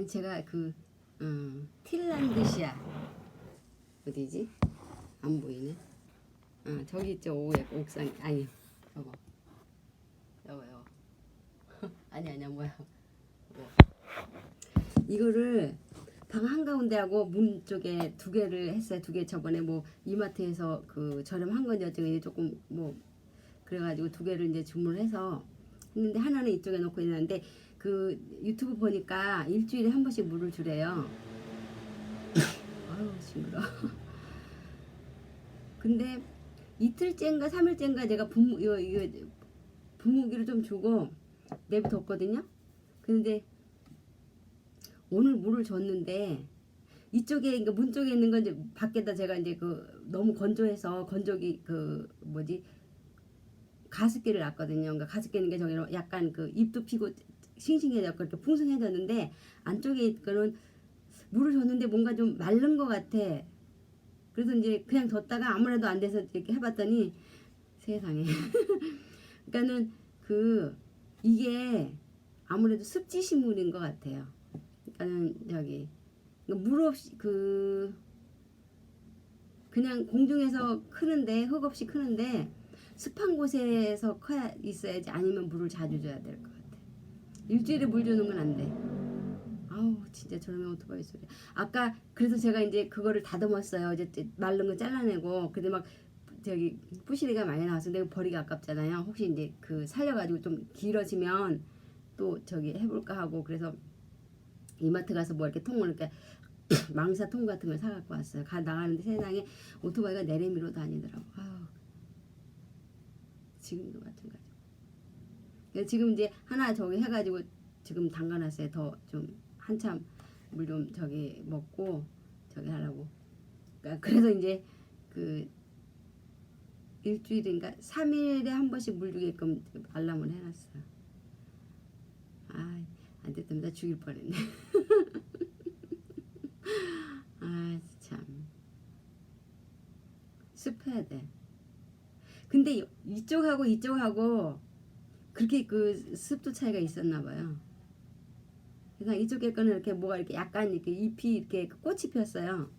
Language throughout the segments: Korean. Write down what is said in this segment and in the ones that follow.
아니 제가 그 음, 틸란드시아 어디지? 안 보이네. 아 저기 있죠 오에 옥상 아니 저거 저거 저거 아니 아니야 뭐야 이거. 이거를 방 한가운데 하고 문 쪽에 두 개를 했어요 두 개 저번에 뭐 이마트에서 그 저렴한 건지 어쩌고 조금 뭐 그래가지고 두 개를 이제 주문해서 했는데 하나는 이쪽에 놓고 있는데 그 유튜브 보니까 일주일에 한 번씩 물을 주래요. 아유 징그러. 근데 이틀째인가 삼일째인가 내가 분무 이거 이거 분무기를 좀 주고 내비뒀거든요. 근데 오늘 물을 줬는데 이쪽에 그러니까 문 쪽에 있는 건 이제 밖에다 제가 이제 그 너무 건조해서 건조기 그 뭐지 가습기를 놨거든요. 그러니까 가습기는 게 저기 약간 그 입도 피고 싱싱해졌고 이렇게 풍성해졌는데 안쪽에 거는 물을 줬는데 뭔가 좀 마른 것 같아. 그래서 이제 그냥 뒀다가 아무래도 안 돼서 이렇게 해봤더니 세상에. 그러니까는 그 이게 아무래도 습지 식물인 것 같아요. 그러니까는 저기 물 없이 그 그냥 공중에서 크는데 흙 없이 크는데 습한 곳에서 커야 있어야지 아니면 물을 자주 줘야 될것 같아. 일주일에 물 주는 건 안 돼. 아우 진짜 저놈의 오토바이 소리. 아까 그래서 제가 이제 그거를 다듬었어요. 이제 마른 거 잘라내고 근데 막 저기 부시리가 많이 나와서 내가 버리기 아깝잖아요. 혹시 이제 그 살려가지고 좀 길어지면 또 저기 해볼까 하고 그래서 이마트 가서 뭐 이렇게 통을 이렇게 망사 통 같은 걸 사갖고 왔어요. 가 나가는데 세상에 오토바이가 내리미로 다니더라고. 아우 지금도 마찬가지. 그래서 지금 이제 하나 저기 해가지고 지금 담가놨어요. 더 좀 한참 물 좀 저기 먹고 저기 하라고. 그러니까 그래서 이제 그 일주일인가 3일에 한 번씩 물 주게끔 알람을 해놨어요. 아, 안 됐답니다. 죽일 뻔했네. 아, 참. 습해야 돼. 근데 이쪽하고 이쪽하고 그렇게 그 습도 차이가 있었나 봐요. 그래서 이쪽에 거는 이렇게 뭐가 이렇게 약간 이렇게 잎이 이렇게 꽃이 폈어요.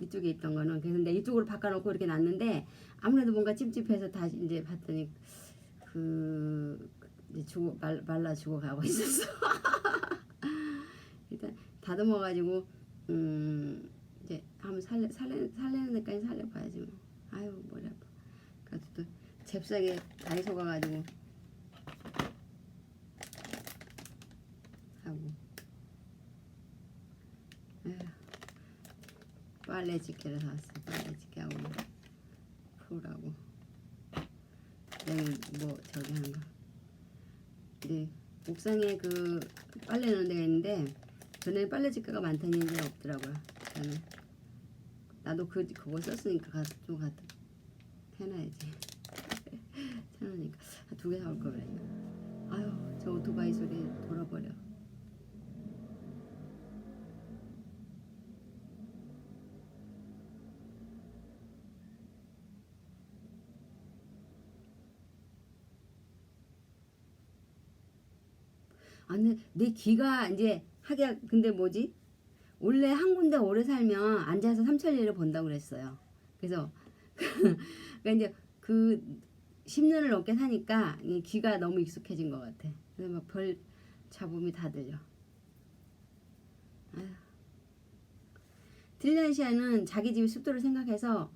이쪽에 있던 거는 그래서 근데 이쪽으로 바꿔놓고 이렇게 놨는데 아무래도 뭔가 찝찝해서 다시 이제 봤더니 그 이제 죽어 말, 말라 죽어가고 있었어. 일단 다듬어가지고 음 이제 한번 살려 살려 살리는 데까지 살려봐야지 뭐. 아유 머리 아파. 그래서 또 잽싸게 가가지고 하고. 에휴, 빨래 집게를 샀어. 빨래 집게하고 풀하고. 여기 뭐 저기 한 거. 네, 옥상에 그 빨래 넣는 데가 있는데 전에 빨래 집게가 많다는 얘기가 없더라고요. 저는 나도 그 그거 썼으니까 가서 좀 갖다 해놔야지. 천 원이니까 두 개 사올 걸 그랬나. 아유 저 오토바이 소리 돌아버려. 아니 내 귀가 이제 하기야 근데 뭐지 원래 한 군데 오래 살면 앉아서 삼천리를 본다고 그랬어요. 그래서 그러니까 이제 그 10년을 넘게 사니까 이 귀가 너무 익숙해진 것 같아. 그래서 막 별 잡음이 다 들려. 아휴. 딜란시아는 자기 집 습도를 생각해서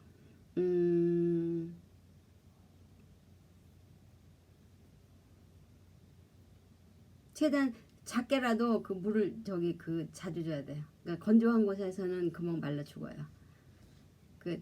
음. 최대한 작게라도 그 물을 저기 그 자주 줘야 돼요. 그러니까 건조한 곳에서는 금방 말라 죽어요. 그